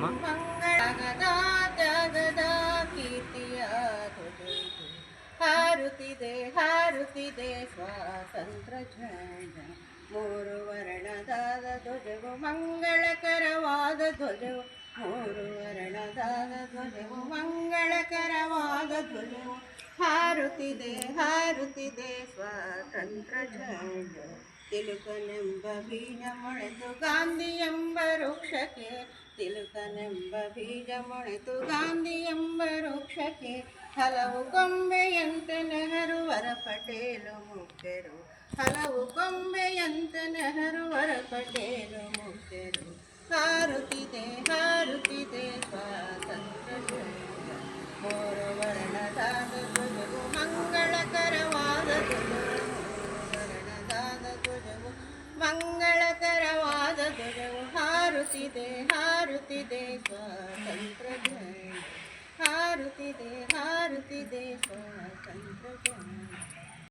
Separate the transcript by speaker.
Speaker 1: ಮಂಗಳಗದ ಕೀರ್ತಿಯ ಹಾರುತ್ತಿದೆ ಹಾರುತ್ತಿದೆ ಸ್ವಾತಂತ್ರ ಮೂರು ವರ್ಣದಾದ ಧ್ವಜವು ಮಂಗಳಕರವಾದ ಧ್ವಜವು. ಮೂರು ವರ್ಣದಾದ ಧ್ವಜವು ಮಂಗಳಕರವಾದ ಧ್ವಜವು. ಹಾರುತ್ತಿದೆ ಹಾರುತ್ತಿದೆ ಸ್ವಾತಂತ್ರ ತಿಲುಕನೆಂಬ ಬೀಜ ಮೊಳೆತು ಗಾಂಧಿ ಎಂಬ ವೃಕ್ಷಕ್ಕೆ ತಿಲುಕನೆಂಬ ಬೀಜ ಮೊಳೆತು ಗಾಂಧಿ ಎಂಬ ವೃಕ್ಷಕ್ಕೆ ಹಲವು ಕೊಂಬೆಯಂತೆ ನೆಹರುವರ ಪಟೇಲು ಮುಖ್ಯರು ಹಲವು ಕೊಂಬೆಯಂತೆ ನೆಹರುವರ ಪಟೇಲು ಮುಖ್ಯರು ಹಾರುತ್ತಿದೆ ಹಾರುತ್ತಿದೆ ಸ್ವಾತಂತ್ರ್ಯ ಮಂಗಳಕರವಾದ ಧ್ವಜವು ಹಾರುತ್ತಿದೆ ಹಾರುತ್ತಿದೆ ಸ್ವಾತಂತ್ರ್ಯ ಹಾರುತ್ತಿದೆ.